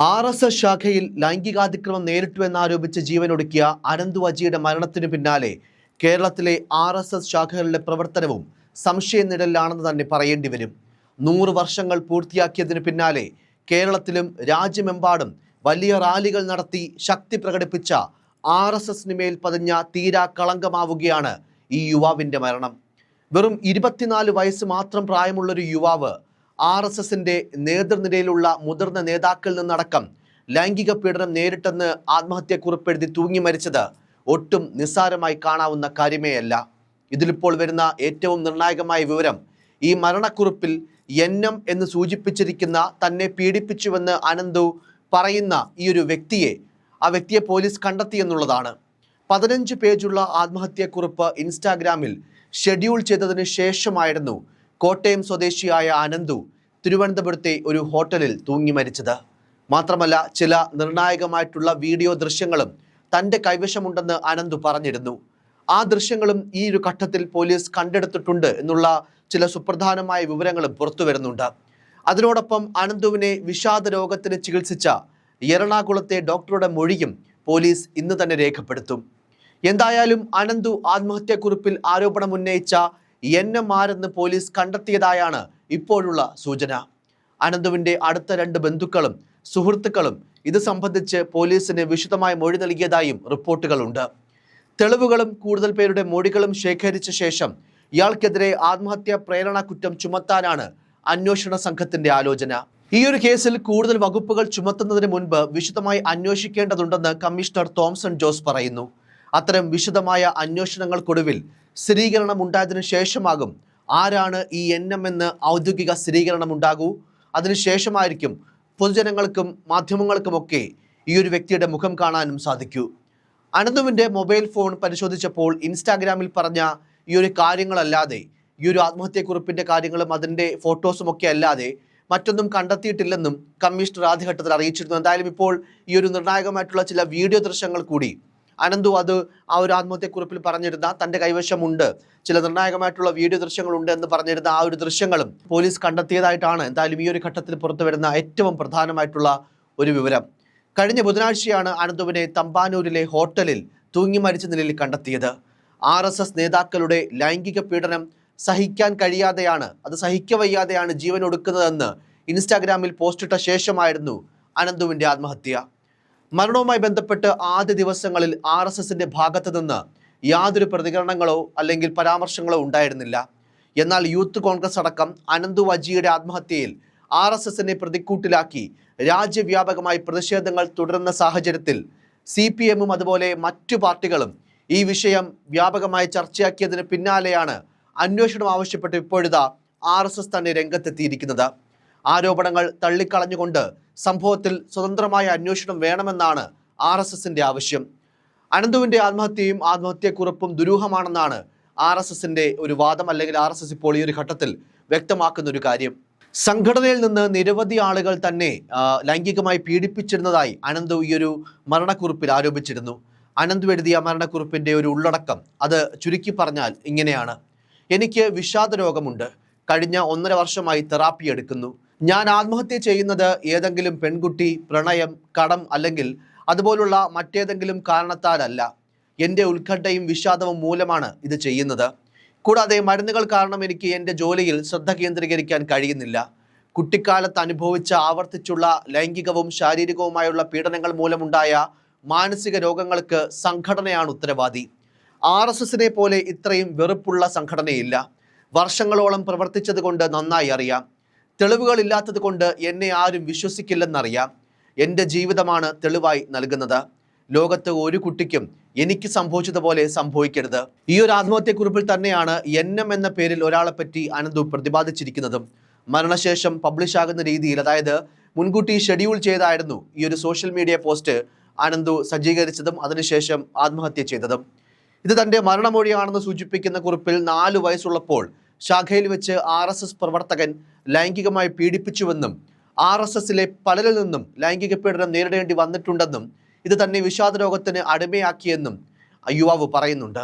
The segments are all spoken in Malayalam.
ആർ എസ് എസ് ശാഖയിൽ ലൈംഗികാതിക്രമം നേരിട്ടു എന്നാരോപിച്ച് ജീവനൊടുക്കിയ അനന്തു അജിയുടെ മരണത്തിനു പിന്നാലെ കേരളത്തിലെ ആർ എസ് എസ് ശാഖകളുടെ പ്രവർത്തനവും സംശയനിഴലിലാണെന്ന് തന്നെ പറയേണ്ടി വരും. നൂറ് വർഷങ്ങൾ പൂർത്തിയാക്കിയതിനു പിന്നാലെ കേരളത്തിലും രാജ്യമെമ്പാടും വലിയ റാലികൾ നടത്തി ശക്തി പ്രകടിപ്പിച്ച ആർ എസ് എസിന് മേൽ പതിഞ്ഞ തീരാ കളങ്കമാവുകയാണ് ഈ യുവാവിന്റെ മരണം. വെറും ഇരുപത്തിനാല് വയസ്സ് മാത്രം പ്രായമുള്ളൊരു യുവാവ് ആർ എസ് എസിന്റെ നേതൃനിരയിലുള്ള മുതിർന്ന നേതാക്കളിൽ നിന്നടക്കം ലൈംഗിക പീഡനം നേരിട്ടെന്ന് ആത്മഹത്യക്കുറിപ്പെഴുതി തൂങ്ങി മരിച്ചത് ഒട്ടും നിസ്സാരമായി കാണാവുന്ന കാര്യമേയല്ല. ഇതിലിപ്പോൾ വരുന്ന ഏറ്റവും നിർണായകമായ വിവരം ഈ മരണക്കുറിപ്പിൽ എന്നും എന്ന് സൂചിപ്പിച്ചിരിക്കുന്ന തന്നെ പീഡിപ്പിച്ചുവെന്ന് അനന്തു പറയുന്ന ഈ ഒരു വ്യക്തിയെ ആ വ്യക്തിയെ പോലീസ് കണ്ടെത്തിയെന്നുള്ളതാണ് പതിനഞ്ച് പേജുള്ള ആത്മഹത്യക്കുറിപ്പ് ഇൻസ്റ്റാഗ്രാമിൽ ഷെഡ്യൂൾ ചെയ്തതിന് ശേഷമായിരുന്നു കോട്ടയം സ്വദേശിയായ അനന്തു തിരുവനന്തപുരത്തെ ഒരു ഹോട്ടലിൽ തൂങ്ങി മരിച്ചത്. മാത്രമല്ല ചില നിർണായകമായിട്ടുള്ള വീഡിയോ ദൃശ്യങ്ങളും തന്റെ കൈവശമുണ്ടെന്ന് അനന്തു പറഞ്ഞിരുന്നു. ആ ദൃശ്യങ്ങളും ഈ ഒരു ഘട്ടത്തിൽ പോലീസ് കണ്ടെടുത്തിട്ടുണ്ട് എന്നുള്ള ചില സുപ്രധാനമായ വിവരങ്ങളും പുറത്തു വരുന്നുണ്ട്. അതിനോടൊപ്പം അനന്തുവിനെ വിഷാദ രോഗത്തിന് ചികിത്സിച്ച എറണാകുളത്തെ ഡോക്ടറുടെ മൊഴിയും പോലീസ് ഇന്ന് തന്നെ രേഖപ്പെടുത്തും. എന്തായാലും അനന്തു ആത്മഹത്യാക്കുറിപ്പിൽ ആരോപണം ഉന്നയിച്ച എൻ എം ആരെന്ന് പോലീസ് കണ്ടെത്തിയതായാണ് ഇപ്പോഴുള്ള സൂചന. അനന്തുവിന്റെ അടുത്ത രണ്ട് ബന്ധുക്കളും സുഹൃത്തുക്കളും ഇത് സംബന്ധിച്ച് പോലീസിന് വിശദമായ മൊഴി നൽകിയതായും റിപ്പോർട്ടുകളുണ്ട്. തെളിവുകളും കൂടുതൽ പേരുടെ മൊഴികളും ശേഖരിച്ച ശേഷം ഇയാൾക്കെതിരെ ആത്മഹത്യാ പ്രേരണ കുറ്റം ചുമത്താനാണ് അന്വേഷണ സംഘത്തിന്റെ ആലോചന. ഈ ഒരു കേസിൽ കൂടുതൽ വകുപ്പുകൾ ചുമത്തുന്നതിന് മുൻപ് വിശദമായി അന്വേഷിക്കേണ്ടതുണ്ടെന്ന് കമ്മീഷണർ തോംസൺ ജോസ് പറയുന്നു. അത്തരം വിശദമായ അന്വേഷണങ്ങൾക്കൊടുവിൽ സ്ഥിരീകരണം ഉണ്ടായതിനു ശേഷമാകും. ആരാണ് ഈ എൻ എം എന്ന് ഔദ്യോഗിക സ്ഥിരീകരണം ഉണ്ടാകൂ? അതിനുശേഷമായിരിക്കും പൊതുജനങ്ങൾക്കും മാധ്യമങ്ങൾക്കുമൊക്കെ ഈ ഒരു വ്യക്തിയുടെ മുഖം കാണാനും സാധിക്കൂ. അനന്തുവിന്റെ മൊബൈൽ ഫോൺ പരിശോധിച്ചപ്പോൾ ഇൻസ്റ്റാഗ്രാമിൽ പറഞ്ഞ ഈ ഒരു കാര്യങ്ങളല്ലാതെ ഈ ഒരു ആത്മഹത്യക്കുറിപ്പിന്റെ കാര്യങ്ങളും അതിന്റെ ഫോട്ടോസും ഒക്കെ അല്ലാതെ മറ്റൊന്നും കണ്ടെത്തിയിട്ടില്ലെന്നും കമ്മീഷണർ ആദ്യഘട്ടത്തിൽ അറിയിച്ചിരുന്നു. എന്തായാലും ഇപ്പോൾ ഈ ഒരു നിർണായകമായിട്ടുള്ള ചില വീഡിയോ ദൃശ്യങ്ങൾ കൂടി അനന്തു അത് ആ ഒരു ആത്മഹത്യക്കുറിപ്പിൽ പറഞ്ഞിരുന്ന തന്റെ കൈവശമുണ്ട്. ചില നിർണായകമായിട്ടുള്ള വീഡിയോ ദൃശ്യങ്ങളുണ്ട് എന്ന് പറഞ്ഞിരുന്ന ആ ഒരു ദൃശ്യങ്ങളും പോലീസ് കണ്ടെത്തിയതായിട്ടാണ് എന്തായാലും ഈ ഒരു ഘട്ടത്തിൽ പുറത്തു വരുന്ന ഏറ്റവും പ്രധാനമായിട്ടുള്ള ഒരു വിവരം. കഴിഞ്ഞ ബുധനാഴ്ചയാണ് അനന്തുവിനെ തമ്പാനൂരിലെ ഹോട്ടലിൽ തൂങ്ങി മരിച്ച നിലയിൽ കണ്ടെത്തിയത്. ആർ എസ് എസ് നേതാക്കളുടെ ലൈംഗിക പീഡനം സഹിക്കാൻ കഴിയാതെയാണ് അത് സഹിക്കവയ്യാതെയാണ് ജീവൻ ഒടുക്കുന്നതെന്ന് ഇൻസ്റ്റാഗ്രാമിൽ പോസ്റ്റിട്ട ശേഷമായിരുന്നു അനന്തുവിന്റെ ആത്മഹത്യ. മരണവുമായി ബന്ധപ്പെട്ട് ആദ്യ ദിവസങ്ങളിൽ ആർ എസ് എസിന്റെ ഭാഗത്ത് നിന്ന് യാതൊരു പ്രതികരണങ്ങളോ അല്ലെങ്കിൽ പരാമർശങ്ങളോ ഉണ്ടായിരുന്നില്ല. എന്നാൽ യൂത്ത് കോൺഗ്രസ് അടക്കം അനന്തു വജിയുടെ ആത്മഹത്യയിൽ ആർ എസ് എസിനെ പ്രതിക്കൂട്ടിലാക്കി രാജ്യവ്യാപകമായി പ്രതിഷേധങ്ങൾ തുടരുന്ന സാഹചര്യത്തിൽ സി പി എമ്മും അതുപോലെ മറ്റു പാർട്ടികളും ഈ വിഷയം വ്യാപകമായി ചർച്ചയാക്കിയതിന് പിന്നാലെയാണ് അന്വേഷണം ആവശ്യപ്പെട്ട് ഇപ്പോഴിതാ ആർ എസ് എസ് തന്നെ രംഗത്തെത്തിയിരിക്കുന്നത്. ആരോപണങ്ങൾ തള്ളിക്കളഞ്ഞുകൊണ്ട് സംഭവത്തിൽ സ്വതന്ത്രമായ അന്വേഷണം വേണമെന്നാണ് ആർ എസ് എസിന്റെ ആവശ്യം. അനന്തുവിന്റെ ആത്മഹത്യയും ആത്മഹത്യക്കുറിപ്പും ദുരൂഹമാണെന്നാണ് ആർ എസ് എസിന്റെ ഒരു വാദം അല്ലെങ്കിൽ ആർ എസ് എസ് ഇപ്പോൾ ഈ ഒരു ഘട്ടത്തിൽ വ്യക്തമാക്കുന്ന ഒരു കാര്യം. സംഘടനയിൽ നിന്ന് നിരവധി ആളുകൾ തന്നെ ലൈംഗികമായി പീഡിപ്പിച്ചിരുന്നതായി അനന്തു ഈ ഒരു മരണക്കുറിപ്പിൽ ആരോപിച്ചിരുന്നു. അനന്തു എഴുതിയ മരണക്കുറിപ്പിന്റെ ഒരു ഉള്ളടക്കം അത് ചുരുക്കി പറഞ്ഞാൽ ഇങ്ങനെയാണ്. എനിക്ക് വിഷാദ രോഗമുണ്ട് കഴിഞ്ഞ ഒന്നര വർഷമായി തെറാപ്പി എടുക്കുന്നു. ഞാൻ ആത്മഹത്യ ചെയ്യുന്നത് ഏതെങ്കിലും പെൺകുട്ടി പ്രണയം കടം അല്ലെങ്കിൽ അതുപോലുള്ള മറ്റേതെങ്കിലും കാരണത്താലല്ല. എന്റെ ഉത്കണ്ഠയും വിഷാദവും മൂലമാണ് ഇത് ചെയ്യുന്നത്. കൂടാതെ മരുന്നുകൾ കാരണം എനിക്ക് എന്റെ ജോലിയിൽ ശ്രദ്ധ കേന്ദ്രീകരിക്കാൻ കഴിയുന്നില്ല. കുട്ടിക്കാലത്ത് അനുഭവിച്ച ആവർത്തിച്ചുള്ള ലൈംഗികവും ശാരീരികവുമായുള്ള പീഡനങ്ങൾ മൂലമുണ്ടായ മാനസിക രോഗങ്ങൾക്ക് സംഘടനയാണ് ഉത്തരവാദി. ആർ എസ് എസിനെ പോലെ ഇത്രയും വെറുപ്പുള്ള സംഘടനയില്ല. വർഷങ്ങളോളം പ്രവർത്തിച്ചത് കൊണ്ട് നന്നായി അറിയാം. തെളിവുകളില്ലാത്തത് കൊണ്ട് എന്നെ ആരും വിശ്വസിക്കില്ലെന്നറിയാം. എന്റെ ജീവിതമാണ് തെളിവായി നൽകുന്നത്. ലോകത്ത് ഒരു കുട്ടിക്കും എനിക്ക് സംഭവിച്ചതുപോലെ സംഭവിക്കരുത്. ഈ ഒരു ആത്മഹത്യക്കുറിപ്പിൽ തന്നെയാണ് എൻ എം എന്ന പേരിൽ ഒരാളെ പറ്റി അനന്തു പ്രതിപാദിച്ചിരിക്കുന്നതും. മരണശേഷം പബ്ലിഷാകുന്ന രീതിയിൽ അതായത് മുൻകൂട്ടി ഷെഡ്യൂൾ ചെയ്തായിരുന്നു ഈ ഒരു സോഷ്യൽ മീഡിയ പോസ്റ്റ് അനന്തു സജ്ജീകരിച്ചതും അതിനുശേഷം ആത്മഹത്യ ചെയ്തതും. ഇത് തന്റെ മരണമൊഴിയാണെന്ന് സൂചിപ്പിക്കുന്ന കുറിപ്പിൽ നാലു വയസ്സുള്ളപ്പോൾ ശാഖയിൽ വെച്ച് ആർ എസ് എസ് പ്രവർത്തകൻ ലൈംഗികമായി പീഡിപ്പിച്ചുവെന്നും ആർ എസ് എസിലെ പലരിൽ നിന്നും ലൈംഗിക പീഡനം നേരിടേണ്ടി വന്നിട്ടുണ്ടെന്നും ഇത് തന്നെ വിഷാദ രോഗത്തിന് അടിമയാക്കിയെന്നും യുവാവ് പറയുന്നുണ്ട്.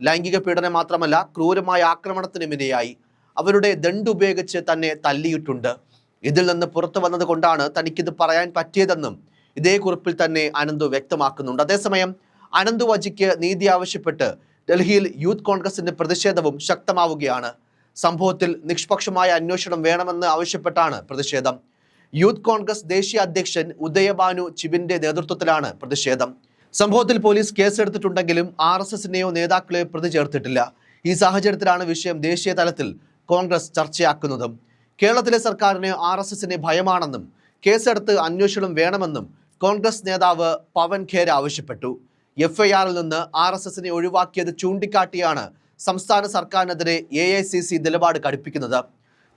ലൈംഗിക പീഡനം മാത്രമല്ല ക്രൂരമായ ആക്രമണത്തിനും ഇരയായി. അവരുടെ ദണ്ടുപയോഗിച്ച് തന്നെ തല്ലിയിട്ടുണ്ട്. ഇതിൽ നിന്ന് പുറത്തു വന്നത് കൊണ്ടാണ് തനിക്കിത് പറയാൻ പറ്റിയതെന്നും ഇതേ കുറിപ്പിൽ തന്നെ അനന്തു വ്യക്തമാക്കുന്നുണ്ട്. അതേസമയം അനന്തു വജിക്ക് നീതി ആവശ്യപ്പെട്ട് ഡൽഹിയിൽ യൂത്ത് കോൺഗ്രസിന്റെ പ്രതിഷേധവും ശക്തമാവുകയാണ്. സംഭവത്തിൽ നിഷ്പക്ഷമായ അന്വേഷണം വേണമെന്ന് ആവശ്യപ്പെട്ടാണ് പ്രതിഷേധം. യൂത്ത് കോൺഗ്രസ് ദേശീയ അധ്യക്ഷൻ ഉദയഭാനു ചിബിന്റെ നേതൃത്വത്തിലാണ് പ്രതിഷേധം. സംഭവത്തിൽ പോലീസ് കേസെടുത്തിട്ടുണ്ടെങ്കിലും ആർ എസ് എസിനെയോ നേതാക്കളെയോ പ്രതി ചേർത്തിട്ടില്ല. ഈ സാഹചര്യത്തിലാണ് വിഷയം ദേശീയ തലത്തിൽ കോൺഗ്രസ് ചർച്ചയാക്കുന്നതും. കേരളത്തിലെ സർക്കാരിന് ആർ എസ് എസിനെ ഭയമാണെന്നും കേസെടുത്ത് അന്വേഷണം വേണമെന്നും കോൺഗ്രസ് നേതാവ് പവൻ ഖേര ആവശ്യപ്പെട്ടു. എഫ്ഐആറിൽ നിന്ന് ആർ എസ് എസിനെ ഒഴിവാക്കിയത് ചൂണ്ടിക്കാട്ടിയാണ് സംസ്ഥാന സർക്കാരിനെതിരെ എ ഐ സി സി നിലപാട് കടുപ്പിക്കുന്നത്.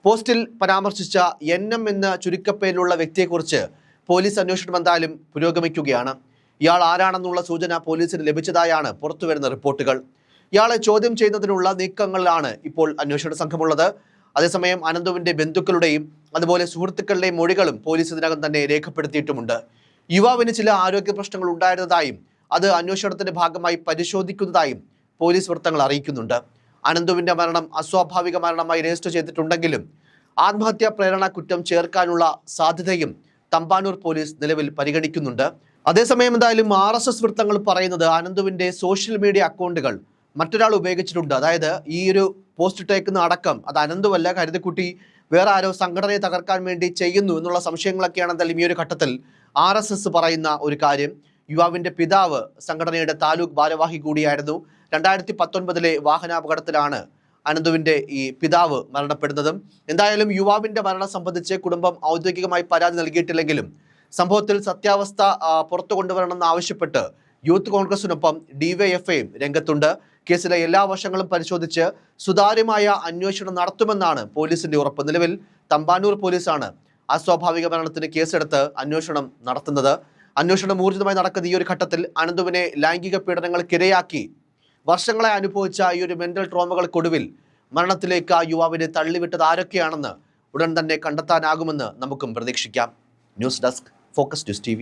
പോസ്റ്റിൽ പരാമർശിച്ച എൻ എം എന്ന ചുരുക്കപ്പേരിലുള്ള വ്യക്തിയെക്കുറിച്ച് പോലീസ് അന്വേഷണം എന്തായാലും പുരോഗമിക്കുകയാണ്. ഇയാൾ ആരാണെന്നുള്ള സൂചന പോലീസിന് ലഭിച്ചതായാണ് പുറത്തുവരുന്ന റിപ്പോർട്ടുകൾ. ഇയാളെ ചോദ്യം ചെയ്യുന്നതിനുള്ള നീക്കങ്ങളിലാണ് ഇപ്പോൾ അന്വേഷണ സംഘമുള്ളത്. അതേസമയം അനന്തുവിന്റെ ബന്ധുക്കളുടെയും അതുപോലെ സുഹൃത്തുക്കളുടെയും മൊഴികളും പോലീസ് ഇതിനകം തന്നെ രേഖപ്പെടുത്തിയിട്ടുമുണ്ട്. യുവാവിന് ചില ആരോഗ്യ പ്രശ്നങ്ങൾ ഉണ്ടായിരുന്നതായും അത് അന്വേഷണത്തിന്റെ ഭാഗമായി പരിശോധിക്കുന്നതായും പോലീസ് വൃത്തങ്ങൾ അറിയിക്കുന്നുണ്ട്. അനന്തുവിന്റെ മരണം അസ്വാഭാവിക മരണമായി രജിസ്റ്റർ ചെയ്തിട്ടുണ്ടെങ്കിലും ആത്മഹത്യാ പ്രേരണ കുറ്റം ചേർക്കാനുള്ള സാധ്യതയും തമ്പാനൂർ പോലീസ് നിലവിൽ പരിഗണിക്കുന്നുണ്ട്. അതേസമയം എന്തായാലും ആർ എസ് എസ് വൃത്തങ്ങൾ പറയുന്നത് അനന്തുവിന്റെ സോഷ്യൽ മീഡിയ അക്കൗണ്ടുകൾ മറ്റൊരാൾ ഉപയോഗിച്ചിട്ടുണ്ട്. അതായത് ഈ ഒരു പോസ്റ്റ് ഇട്ടേക്കുന്ന അടക്കം. അത് അനന്തുവല്ല കരുതിക്കുട്ടി വേറെ ആരോ സംഘടനയെ തകർക്കാൻ വേണ്ടി ചെയ്യുന്നു എന്നുള്ള സംശയങ്ങളൊക്കെയാണ് എന്തായാലും ഈ ഒരു ഘട്ടത്തിൽ ആർ പറയുന്ന ഒരു കാര്യം. യുവാവിന്റെ പിതാവ് സംഘടനയുടെ താലൂക്ക് ഭാരവാഹി കൂടിയായിരുന്നു. രണ്ടായിരത്തി പത്തൊൻപതിലെ വാഹനാപകടത്തിലാണ് അനന്തുവിന്റെ ഈ പിതാവ് മരണപ്പെടുന്നതും. എന്തായാലും യുവാവിന്റെ മരണം സംബന്ധിച്ച് കുടുംബം ഔദ്യോഗികമായി പരാതി നൽകിയിട്ടില്ലെങ്കിലും സംഭവത്തിൽ സത്യാവസ്ഥ പുറത്തു കൊണ്ടുവരണമെന്ന് ആവശ്യപ്പെട്ട് യൂത്ത് കോൺഗ്രസിനൊപ്പം ഡിവൈഎഫ്ഐയും രംഗത്തുണ്ട്. കേസിലെ എല്ലാ വശങ്ങളും പരിശോധിച്ച് സുതാര്യമായ അന്വേഷണം നടത്തുമെന്നാണ് പോലീസിന്റെ ഉറപ്പ്. നിലവിൽ തമ്പാനൂർ പോലീസാണ് അസ്വാഭാവിക മരണത്തിന് കേസെടുത്ത് അന്വേഷണം നടത്തുന്നത്. അന്വേഷണം ഊർജിതമായി നടക്കുന്ന ഈ ഒരു ഘട്ടത്തിൽ അനന്തുവിനെ ലൈംഗിക പീഡനങ്ങൾക്കിരയാക്കി വർഷങ്ങളെ അനുഭവിച്ച ഈ ഒരു മെന്റൽ ട്രോമകൾക്കൊടുവിൽ മരണത്തിലേക്ക് ആ യുവാവിനെ തള്ളിവിട്ടത് ആരൊക്കെയാണെന്ന് ഉടൻ തന്നെ കണ്ടെത്താനാകുമെന്ന് നമുക്കും പ്രതീക്ഷിക്കാം. News desk focus news T